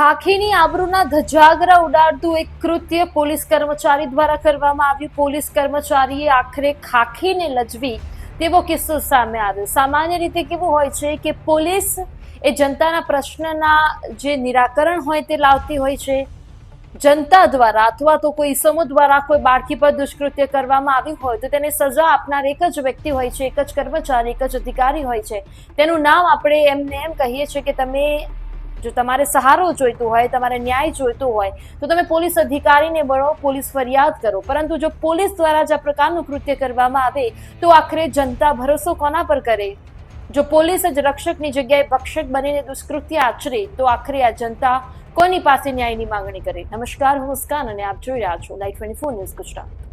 ખાખીની આબરૂના ધજાગરા ઉડાડતું એક કૃત્ય પોલીસ કર્મચારી દ્વારા કરવામાં આવ્યું. પોલીસ કર્મચારીએ આખરે ખાખીને લજવી તેવો કિસ્સો સામે આવ્યો. સામાન્ય રીતે કેવું હોય છે કે પોલીસ એ જનતાના પ્રશ્નના જે નિરાકરણ હોય તે લાવતી હોય છે. જનતા દ્વારા અથવા તો કોઈ ઇસમો દ્વારા કોઈ બાળકી પર દુષ્કૃત્ય કરવામાં આવ્યું હોય તો તેને સજા આપનાર એક જ વ્યક્તિ હોય છે, એક જ કર્મચારી, એક જ અધિકારી હોય છે. તેનું નામ આપણે એમને એમ કહીએ છીએ કે તમે જો તમારે સહારો જોઈતો હોય, તમારે ન્યાય જોઈતો હોય, તો તમે પોલીસ અધિકારીને મળો પોલીસ ફરિયાદ કરો. પરંતુ જો પોલીસ દ્વારા જ આ પ્રકારનું કૃત્ય કરવામાં આવે, તો આખરે જનતા ભરોસો કોના પર કરે? જો પોલીસ જ રક્ષકની જગ્યાએ ભક્ષક બનીને દુષ્કૃત્ય આચરે, તો આખરે આ જનતા કોની પાસે ન્યાયની માંગણી કરે? નમસ્કાર, હું મુસ્કાન અને આપ જોઈ રહ્યા છો live twenty four news Gujarat.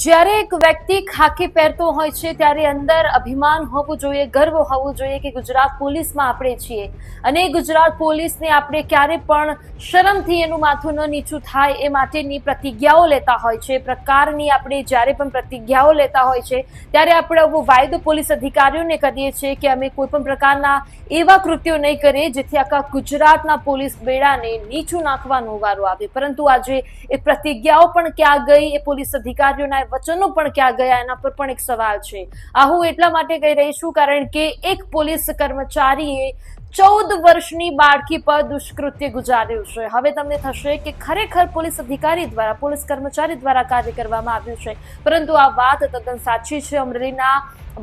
જ્યારે એક વ્યક્તિ ખાકી પહેરતો હોય છે, ત્યારે અંદર અભિમાન હોવું જોઈએ, ગર્વ હોવું જોઈએ કે ગુજરાત પોલીસમાં આપણે છીએ. અને ગુજરાત પોલીસને આપણે ક્યારે પણ શરમથી એનું માથું ન નીચું થાય એ માટેની પ્રતિજ્ઞાઓ લેતા હોય છે. પ્રકારની આપણે જ્યારે પણ પ્રતિજ્ઞાઓ લેતા હોય છે, ત્યારે આપણે આવો વાયદો પોલીસ અધિકારીઓને કરીએ છીએ કે અમે કોઈ પણ પ્રકારના એવા કૃત્યો નહીં કરીએ, જેથી આખા ગુજરાતના પોલીસ બેડાને નીચું નાખવાનો વારો આવે. પરંતુ આજે એ પ્રતિજ્ઞાઓ પણ ક્યાં ગઈ, એ પોલીસ અધિકારીઓના એ વચનો પણ ક્યાં ગયા? એના પર પણ એક સવાલ છે. આ હું એટલા માટે કહી રહી છું કારણ કે એક પોલીસ કર્મચારીએ ચૌદ વર્ષની બાળકી પર દુષ્કૃત્ય ગુજાર્યું છે. હવે તમને થશે કે ખરેખર પોલીસ અધિકારી દ્વારા, પોલીસ કર્મચારી દ્વારા કાર્ય કરવામાં આવ્યું છે. પરંતુ આ વાત તદ્દન સાચી છે. અમરેલીના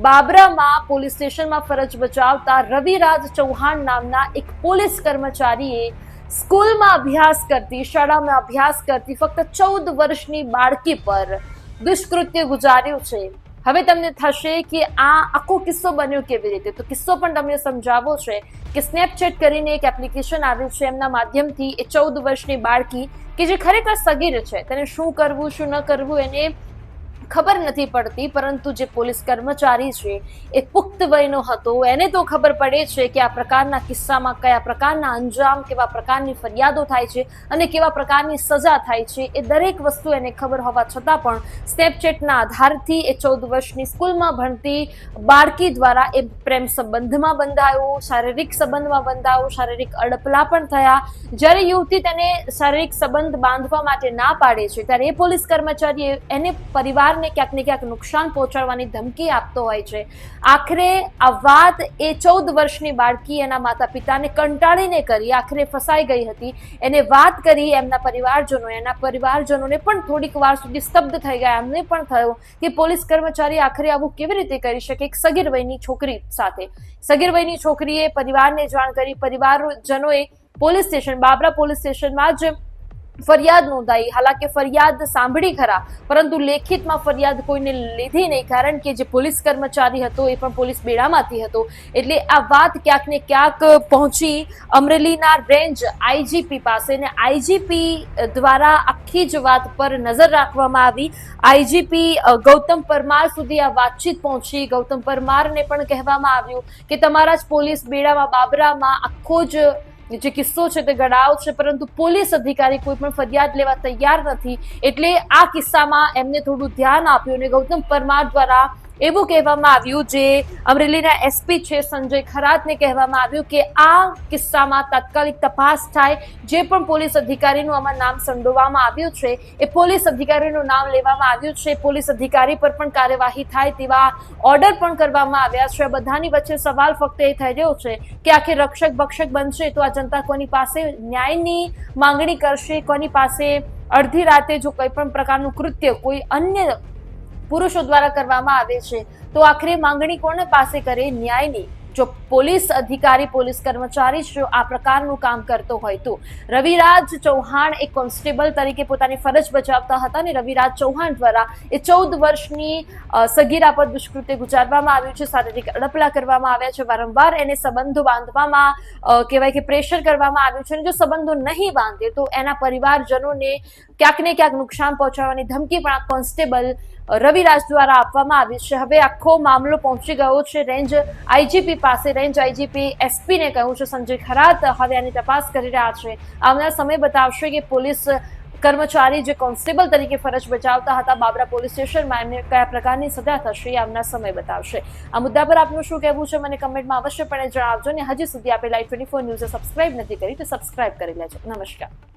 બાબરામાં પોલીસ સ્ટેશનમાં ફરજ બજાવતા રવિરાજ ચૌહાણ નામના એક પોલીસ કર્મચારીએ સ્કૂલમાં અભ્યાસ કરતી, શાળામાં અભ્યાસ કરતી ફક્ત ચૌદ વર્ષની બાળકી પર દુષ્કૃત્ય ગુજાર્યું છે. હવે તમને થશે કે આ આખો કિસ્સો બન્યો કેવી રીતે? તો કિસ્સો પણ તમને સમજાવો છે કે સ્નેપચેટ કરીને એક એપ્લિકેશન આવ્યું છે. એમના માધ્યમથી એ ચૌદ વર્ષની બાળકી કે જે ખરેખર સગીર છે, તેને શું કરવું, શું ન કરવું, એને ખબર નથી પડતી, પરંતુ જે પોલીસ કર્મચારી છે, એ પુખ્ત વયનો હતો. એને તો ખબર પડે છે કે આ પ્રકારના કિસ્સામાં કયા પ્રકારના અંજામ, કેવા પ્રકારની ફરિયાદો થાય છે અને કેવા પ્રકારની સજા થાય છે, એ દરેક વસ્તુ એને ખબર હોવા છતાં પણ સ્નેપચેટના આધારથી એ ચૌદ વર્ષની સ્કૂલમાં ભણતી બાળકી દ્વારા એ પ્રેમ સંબંધમાં બંધાયો, શારીરિક સંબંધમાં બંધાયો, શારીરિક અડપલા પણ થયા. જ્યારે યુવતી તેને શારીરિક સંબંધ બાંધવા માટે ના પાડે છે, ત્યારે એ પોલીસ કર્મચારીએ એને પરિવારને ક્યાંક ને ક્યાંક નુકસાન પહોંચાડવાની ધમકી આપતો હોય છે. આખરે આ વાત એ ચૌદ વર્ષની બાળકી એના માતા પિતાને કંટાળીને કરી, આખરે ફસાઈ ગઈ હતી. એને વાત કરી એમના પરિવારજનો, એના પરિવારજનોને પણ થોડીક વાર સુધી સ્તબ્ધ થઈ ગયા. એમને પણ થયું કે પોલીસ કર્મચારી આખરે આવું કેવી રીતે કરી શકે એક સગીર વયની છોકરી સાથે. સગીર વયની છોકરીએ પરિવારને જાણ કરી, પરિવારજનોએ પોલીસ સ્ટેશન, બાબરા પોલીસ સ્ટેશનમાં જ ફરિયાદ નોંધાઈ. હાલાકી ફરિયાદ સાંભળી ખરા, પરંતુ લેખિતમાં ફરિયાદ કોઈને લીધી નહીં, કારણ કે જે પોલીસ કર્મચારી હતો એ પણ પોલીસ બેડામાંથી હતો. એટલે આ વાત ક્યાંક ને ક્યાંક પહોંચી અમરેલીના રેન્જ આઈજીપી પાસે ને આઈજીપી દ્વારા આખી જ વાત પર નજર રાખવામાં આવી. આઈજીપી ગૌતમ પરમાર સુધી આ વાતચીત પહોંચી. ગૌતમ પરમારને પણ કહેવામાં આવ્યું કે તમારા જ પોલીસ બેડામાં બાબરામાં આખો જ જે કિસ્સો છે તે ગણાવ છે, પરંતુ પોલીસ અધિકારી કોઈ પણ ફરિયાદ લેવા તૈયાર નથી. એટલે આ કિસ્સામાં એમને થોડું ધ્યાન આપ્યું અને ગૌતમ પરમાર દ્વારા એવું કહેવામાં આવ્યું જે અમરેલીના એસપી છે સંજય ખરાતને કહેવામાં આવ્યું કે આ કિસ્સામાં તાત્કાલિક તપાસ થાય. જે પણ પોલીસ અધિકારીનું આમાં નામ સંડોવવામાં આવ્યું છે, એ પોલીસ અધિકારીનું નામ લેવામાં આવ્યું છે. પોલીસ અધિકારી પર પણ કાર્યવાહી થાય તેવા ઓર્ડર પણ કરવામાં આવ્યા છે. બધાની વચ્ચે સવાલ ફક્ત એ થઈ રહ્યો છે કે આખે રક્ષક ભક્ષક બનશે તો આ જનતા કોની પાસે ન્યાયની માંગણી કરશે? કોની પાસે અડધી રાતે જો કોઈ પણ પ્રકારનું કૃત્ય, કોઈ અન્ય પુરુષો દ્વારા કરવામાં આવે છે. તો આખરે માંગણી કોને પાસે કરે? ન્યાયની. જો પોલીસ અધિકારી, પોલીસ કર્મચારી જો આ પ્રકારનું કામ કરતો હોય તો. રવિરાજ ચૌહાણ એક કોન્સ્ટેબલ તરીકે પોતાની ફરજ બજાવતા હતા અને રવિરાજ ચૌહાણ દ્વારા એ ચૌદ વર્ષની સગીરા પર દુષ્કૃત્ય ગુજારવામાં આવ્યું છે. શારીરિક અડપલા કરવામાં આવ્યા છે. વારંવાર એને સંબંધો બાંધવામાં કહેવાય કે પ્રેશર કરવામાં આવ્યું છે અને જો સંબંધો નહીં બાંધે તો એના પરિવારજનોને ક્યાંક ને ક્યાંક નુકસાન પહોંચાડવાની ધમકી પણ આ કોન્સ્ટેબલ રવિરાજ દ્વારા આપવામાં આવી છે. હવે આખો મામલો પહોંચી ગયો છે રેન્જ આઈજીપી પાસે. રેન્જ આઈજીપી એસપીને કહ્યું છે, સંજય ખરાત હવે આની તપાસ કરી રહ્યા છે. આવનાર સમય બતાવશે કે પોલીસ કર્મચારી જે કોન્સ્ટેબલ તરીકે ફરજ બજાવતા હતા બાબરા પોલીસ સ્ટેશનમાં, એમને કયા પ્રકારની સજા થશે આવનાર સમય બતાવશે. આ મુદ્દા પર આપનું શું કહેવું છે મને કમેન્ટમાં અવશ્યપણે જણાવજો ને હજી સુધી આપે લાઈવ ટ્વેન્ટી ફોર ન્યૂઝે સબસ્ક્રાઇબ નથી કરી તો સબસ્ક્રાઇબ કરી લેજો. નમસ્કાર.